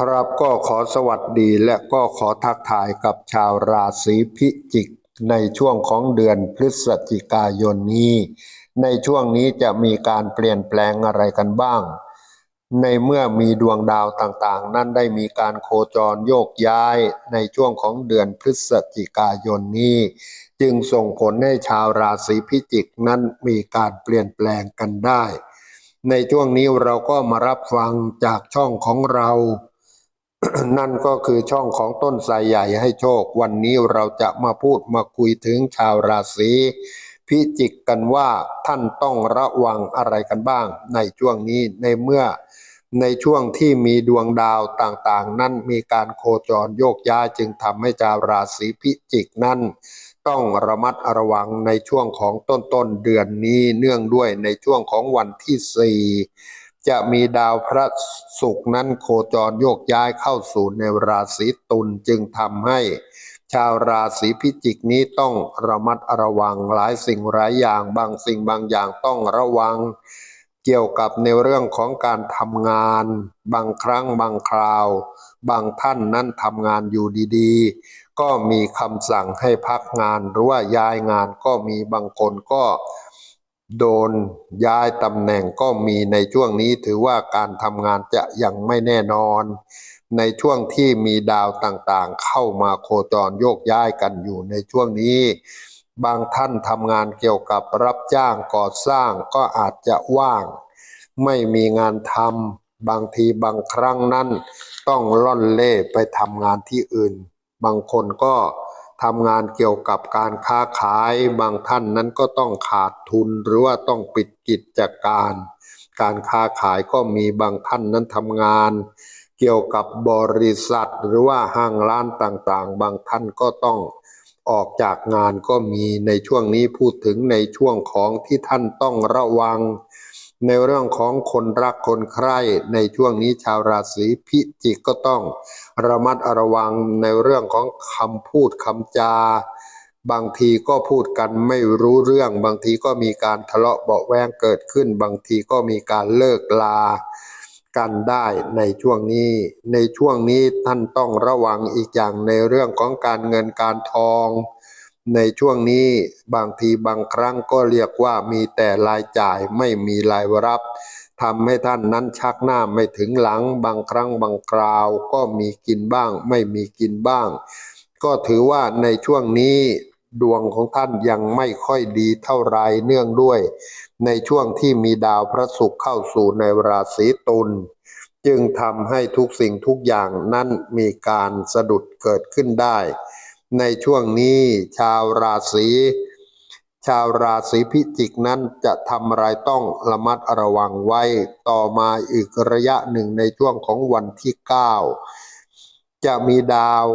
ครับก็ขอสวัสดีและก็ขอทักทายกับชาวราศีพิจิก ในช่วงของเดือนพฤศจิกายนนี้ ในช่วงนี้จะมีการเปลี่ยนแปลงอะไรกันบ้าง ในเมื่อมีดวงดาวต่างๆ นั้นได้มีการโคจรโยกย้ายในช่วงของเดือนพฤศจิกายนนี้ จึงส่งผลให้ชาวราศีพิจิกนั้นมีการเปลี่ยนแปลงกันได้ ในช่วงนี้เราก็มารับฟังจากช่องของเรา นั่นก็คือช่องของต้นไทรใหญ่ให้โชค วันนี้เราจะมาพูดมาคุยถึงชาวราศีพิจิกกันว่าท่านต้องระวังอะไรกันบ้าง ในช่วงนี้ในเมื่อในช่วงที่มีดวงดาวต่างๆ นั้นมีการโคจรโยกย้ายจึงทำให้ชาวราศีพิจิกนั้น ต้องระมัดระวังในช่วงของต้นๆเดือนนี้เนื่องด้วยในช่วงของวันที่สี่ จะมีดาวพระศุกร์นั้นโคจรโยกย้ายเข้าสู่ในราศีตุลจึงทำให้ ชาวราศีพิจิกนี้ต้องระมัดระวังหลายสิ่งหลายอย่างบางสิ่งบางอย่างต้องระวัง เกี่ยวกับในเรื่องของการทำงาน บางครั้งบางคราว บางท่านนั้นทำงานอยู่ดีๆ ก็มีคำสั่งให้พักงานหรือว่าย้ายงานก็มีบางคนก็ โดนย้ายตำแหน่งก็มีในช่วงนี้ถือว่าการทำงานจะยังไม่แน่นอน ในช่วงที่มีดาวต่างๆ เข้ามาโคจรโยกย้ายกันอยู่ในช่วงนี้ บางท่านทำงานเกี่ยวกับรับจ้างก่อสร้างก็อาจจะว่าง ไม่มีงานทำบางทีบางครั้งนั้น ต้องล่อนเล่ไปทำงานที่อื่น บางคนก็ ทำงานเกี่ยวกับการค้าขายบางท่านนั้นก็ต้องขาดทุนหรือว่าต้องปิดกิจการ การค้าขายก็มีบางท่านนั้นทำงาน เกี่ยวกับบริษัท หรือว่าห้างร้านต่างๆ บางท่านก็ต้องออกจากงานก็มีในช่วงนี้พูดถึงในช่วงของที่ท่านต้องระวัง ในเรื่องของคนรักคนใคร่ในช่วงนี้ชาวราศีพิจิกก็ต้องระมัดระวังในเรื่องของคำพูดคำจา บางทีก็พูดกันไม่รู้เรื่อง บางทีก็มีการทะเลาะเบาแวงเกิดขึ้น บางทีก็มีการเลิกลากันได้ในช่วงนี้ ในช่วงนี้ท่านต้องระวังอีกอย่างในเรื่องของการเงินการทอง ในช่วงนี้บางทีบางครั้งก็เรียกว่ามีแต่รายจ่ายไม่มีรายรับทำให้ท่านนั้นชักหน้าไม่ถึงหลัง บางครั้งบางคราวก็มีกินบ้าง ไม่มีกินบ้าง ก็ถือว่าในช่วงนี้ดวงของท่านยังไม่ค่อยดีเท่าไรเนื่องด้วย ในช่วงที่มีดาวพระศุกร์เข้าสู่ในราศีตุลจึงทำให้ทุกสิ่งทุกอย่างนั้นมีการสะดุดเกิดขึ้นได้ ในช่วงนี้ชาวราศีชาวราศีพิจิกนั้นจะทำอะไรต้องระมัดระวังไว้ ต่อมาอีกระยะหนึ่งในช่วงของวันที่ 9 จะมีดาว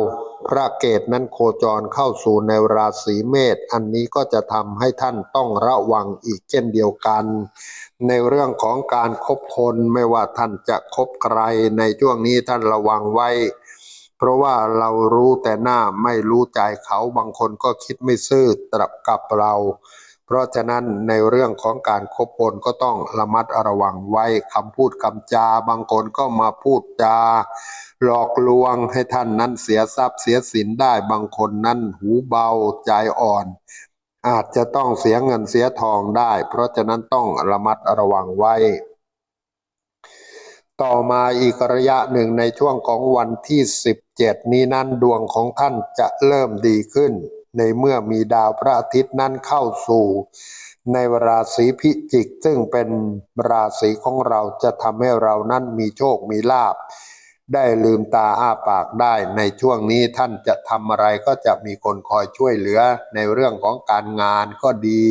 พระเกตนั้นโคจรเข้าสู่ในราศีเมษอันนี้ก็จะทำให้ท่านต้องระวังอีกเช่นเดียวกัน ในเรื่องของการคบคนไม่ว่าท่านจะคบใครในช่วงนี้ท่านระวังไว้ เพราะว่าเรารู้แต่หน้าไม่รู้ใจเขาบางคนก็คิดไม่ซื่อตรับกับเรา เพราะฉะนั้นในเรื่องของการคบคนก็ต้องระมัดระวังไว้คำพูดคำจา บางคนก็มาพูดจา หลอกลวงให้ท่านนั้นเสียทรัพย์เสียสินได้บางคนนั้นหูเบาใจอ่อน อาจจะต้องเสียเงินเสียทองได้ เพราะฉะนั้นต้องระมัดระวังไว้ต่อมาอีกระยะหนึ่งในช่วงของวันที่ 17นี้นั้นดวงของท่านจะเริ่มดีขึ้น ในเมื่อมีดาวพระอาทิตย์นั้นเข้าสู่ ในราศีพิจิกซึ่งเป็นราศีของเราจะทำให้เรานั้นมีโชคมีลาภได้ลืมตาอ้าปากได้ในช่วงนี้ท่านจะทำอะไรก็จะมีคนคอยช่วยเหลือในเรื่องของการงานก็ดี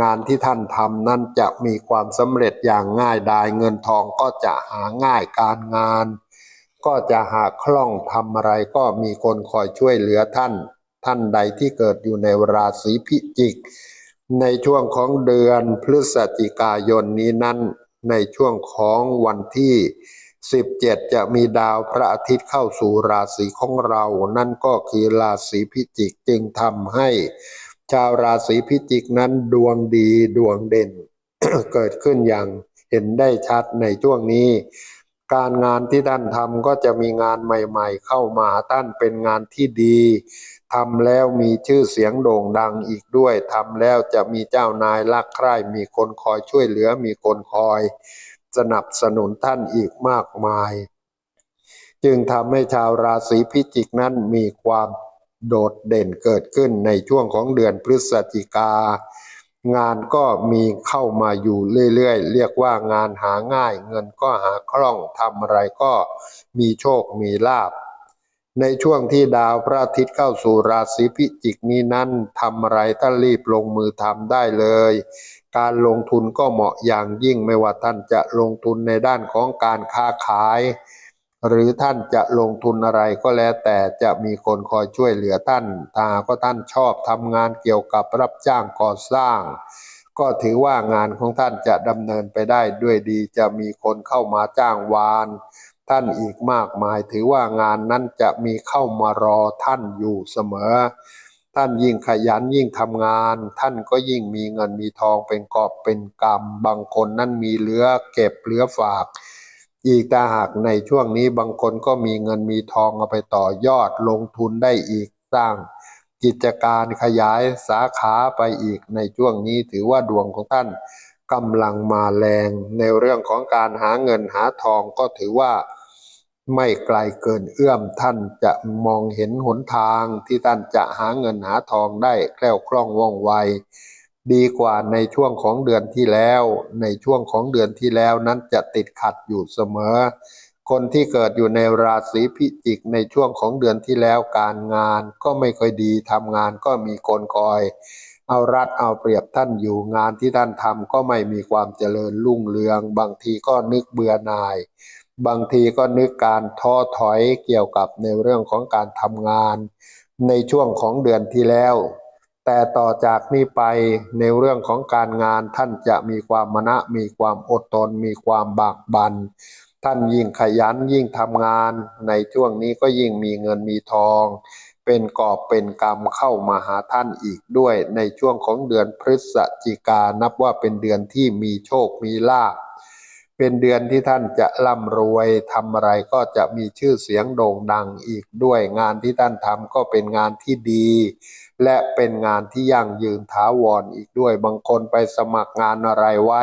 งานที่ท่านทำนั้นจะมีความสำเร็จอย่างง่ายดายเงินทองก็จะหาง่ายการงาน ก็จะหาคล่องทำอะไรก็มีคนคอยช่วยเหลือท่าน ท่านใดที่เกิดอยู่ในราศีพิจิก ในช่วงของเดือนพฤศจิกายนนี้นั้น ในช่วงของวันที่ 17 จะมีดาวพระอาทิตย์เข้าสู่ราศีของเรา นั่นก็คือราศีพิจิกจึงทำให้ชาวราศีพิจิกนั้นดวงดีดวงเด่น เกิดขึ้นอย่างเห็นได้ชัดในช่วงนี้ การงานที่ท่านทำก็จะมีงานใหม่ ๆ เข้ามาท่านเป็นงานที่ดีทำแล้วมีชื่อเสียงโด่งดังอีกด้วยทำแล้วจะมีเจ้านายรักใคร่มีคนคอยช่วยเหลือมีคนคอยสนับสนุนท่านอีกมากมาย จึงทำให้ชาวราศีพิจิกนั้นมีความโดดเด่นเกิดขึ้นในช่วงของเดือนพฤศจิกา งานก็มีเข้ามาอยู่เรื่อยๆ เรียกว่างานหาง่าย เงินก็หาคล่องทำอะไรก็มีโชคมีลาภในช่วงที่ดาวพระอาทิตย์เข้าสู่ราศีพิจิกนี้นั้นทำอะไรท่านรีบลงมือทำได้เลย การลงทุนก็เหมาะอย่างยิ่งไม่ว่าท่านจะลงทุนในด้านของการค้าขาย หรือท่านจะลงทุนอะไรก็แล้วแต่จะมีคนคอยช่วยเหลือท่านถ้าก็ท่านชอบทำงานเกี่ยวกับรับจ้างก่อสร้าง ก็ถือว่างานของท่านจะดำเนินไปได้ด้วยดีจะมีคนเข้ามาจ้างวาน ท่านอีกมากมาย ถือว่างานนั้นจะมีเข้ามารอท่านอยู่เสมอ ท่านยิ่งขยันยิ่งทำงาน ท่านก็ยิ่งมีเงินมีทองเป็นกอบเป็นกำบางคนนั้นมีเหลือเก็บเหลือฝาก อีกแต่หากในช่วงนี้บางคนก็มีเงินมีทองเอาไปต่อยอดลงทุนได้อีกสร้าง กิจการขยายสาขาไปอีกในช่วงนี้ถือว่าดวงของท่านกำลังมาแรงในเรื่องของการหาเงินหาทองก็ถือว่าไม่ไกลเกินเอื้อมท่านจะมองเห็นหนทางที่ท่านจะหาเงินหาทองได้แคล่วคล่องว่องไว ดีกว่าในช่วงของเดือนที่แล้ว ในช่วงของเดือนที่แล้วนั้นจะติดขัดอยู่เสมอ คนที่เกิดอยู่ในราศีพิจิกในช่วงของเดือนที่แล้วการงานก็ไม่ค่อยดีทำงานก็มีคนคอย เอารัดเอาเปรียบท่านอยู่งานที่ท่านทำก็ไม่มีความเจริญรุ่งเรือง บางทีก็นึกเบื่อหน่าย บางทีก็นึกการท้อถอยเกี่ยวกับในเรื่องของการทำงาน ในช่วงของเดือนที่แล้ว แต่ต่อจากนี้ไปในเรื่องของการงานท่านจะมีความมณะ มีความอดทนมีความบากบัน่นท่านยิ่งขยันยิ่งทำงาน ในช่วงนี้ก็ยิ่งมีเงินมีทอง เป็นกอบเป็นกรรมเข้ามาหาท่านอีกด้วย ในช่วงของเดือนพฤศจิกานับว่าเป็นเดือนที่มีโชคมีลาภเป็นเดือนที่ท่านจะร่ำรวยทำอะไรก็จะมีชื่อเสียงโด่งดังอีกด้วย งานที่ท่านทำก็เป็นงานที่ดี และเป็นงานที่ยั่งยืนถาวรออีกด้วย บางคนไปสมัครงานอะไรไว้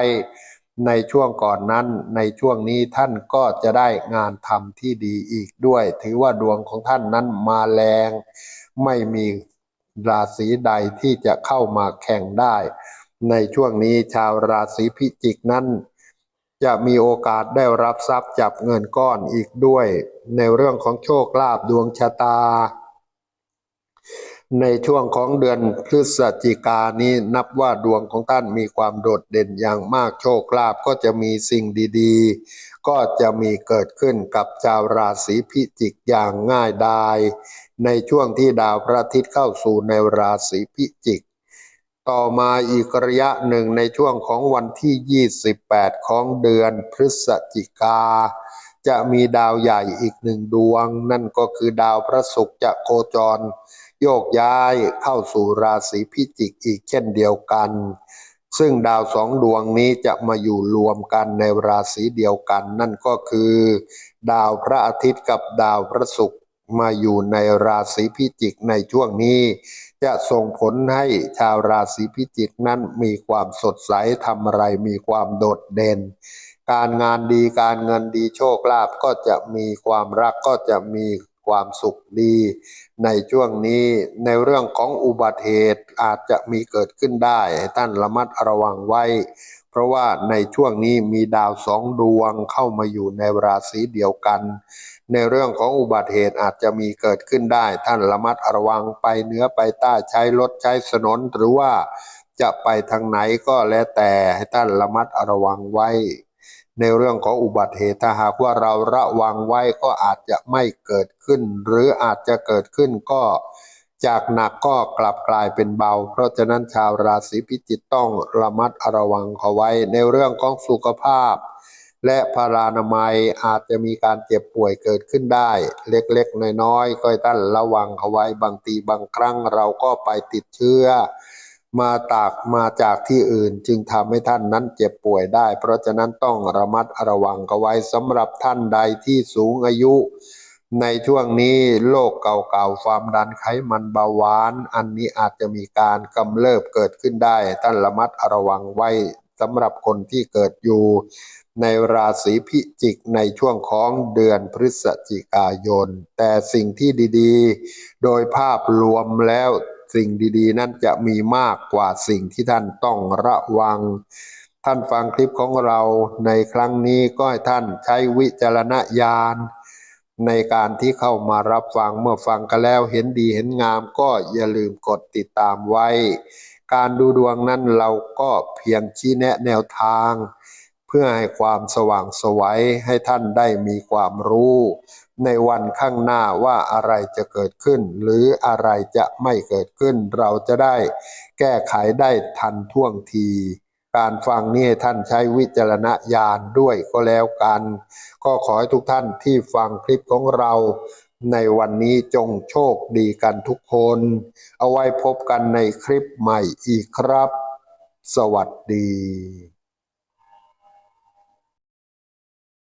ในช่วงก่อนนั้น ในช่วงนี้ท่านก็จะได้งานทำที่ดีอีกด้วย ถือว่าดวงของท่านนั้นมาแรง ไม่มีราศีใดที่จะเข้ามาแข่งได้ ในช่วงนี้ชาวราศีพิจิกนั้น จะมีโอกาสได้รับทรัพย์จับเงินก้อนอีกด้วย ในเรื่องของโชคลาภดวงชะตา ในช่วงของเดือนพฤศจิกานี้นับว่าดวงของท่านมีความโดดเด่นอย่างมากโชคลาภก็จะมีสิ่งดีๆ ก็จะมีเกิดขึ้นกับชาวราศีพิจิกอย่างง่ายดาย ในช่วงที่ดาวพระอาทิตย์เข้าสู่ในราศีพิจิก ต่อมาอีกระยะหนึ่งในช่วงของวันที่ 28 ของเดือนพฤศจิกาจะมีดาวใหญ่อีกหนึ่งดวง นั่นก็คือดาวพระศุกร์จะโคจร โยกย้ายเข้าสู่ราศีพิจิกอีกเช่นเดียวกัน ซึ่งดาวสองดวงนี้จะมาอยู่รวมกันในราศีเดียวกัน นั่นก็คือ ดาวพระอาทิตย์กับดาวพระศุกร์มาอยู่ในราศีพิจิกในช่วงนี้ จะส่งผลให้ชาวราศีพิจิกนั้นมีความสดใสทำอะไรมีความโดดเด่น การงานดีการเงินดีโชคลาภก็จะมีความรักก็จะมี ความสุขดี ในช่วงนี้ในเรื่องของอุบัติเหตุอาจจะมีเกิดขึ้นได้ท่านระมัดระวังไว้ เพราะว่าในช่วงนี้มีดาวสองดวงเข้ามาอยู่ในราศีเดียวกัน ในเรื่องของอุบัติเหตุอาจจะมีเกิดขึ้นได้ ท่านระมัดระวังไปเนื้อไปใต้ใช้รถใช้ถนนหรือว่าจะไปทางไหนก็แล้วแต่ให้ท่านระมัดระวังไว้ ในเรื่องของอุบัติเหตุถ้าหากว่าเราระวังไว้ก็อาจจะไม่เกิดขึ้น หรืออาจจะเกิดขึ้นก็จากหนักก็กลับกลายเป็นเบา เพราะฉะนั้นชาวราศีพิจิตต้องระมัดระวังเขาไว้ ในเรื่องของสุขภาพ และพารานามัยอาจจะมีการเจ็บป่วยเกิดขึ้นได้ เล็กๆน้อยๆก็ท่านระวังเอาไว้บางทีบางครั้งเราก็ไปติดเชื้อ มาตากมาจากที่อื่นจึงทำให้ท่านนั้นเจ็บป่วยได้ เพราะฉะนั้นต้องระมัดระวังกันไว้สำหรับท่านใดที่สูงอายุ ในช่วงนี้โรคเก่าๆความดันไขมันเบาหวาน อันนี้อาจจะมีการกำเริบเกิดขึ้นได้ ท่านระมัดระวังไว้สำหรับคนที่เกิดอยู่ ในราศีพิจิกในช่วงของเดือนพฤศจิกายน แต่สิ่งที่ดีๆ โดยภาพรวมแล้ว สิ่งดีๆ นั้นจะมีมากกว่าสิ่งที่ท่านต้องระวัง ท่านฟังคลิปของเราในครั้งนี้ก็ให้ท่านใช้วิจารณญาณในการที่เข้ามารับฟังเมื่อฟังกันแล้วเห็นดีเห็นงามก็อย่าลืมกดติดตามไว้ การดูดวงนั้นเราก็เพียงชี้แนะแนวทาง เพื่อให้ความสว่างสวัยให้ท่านได้มีความรู้ ในวันข้างหน้าว่าอะไรจะเกิดขึ้น หรืออะไรจะไม่เกิดขึ้น เราจะได้แก้ไขได้ทันท่วงที การฟังนี่ท่านใช้วิจารณญาณด้วยก็แล้วกัน ก็ขอให้ทุกท่านที่ฟังคลิปของเราในวันนี้จงโชคดีกันทุกคน เอาไว้พบกันในคลิปใหม่อีกครับ สวัสดี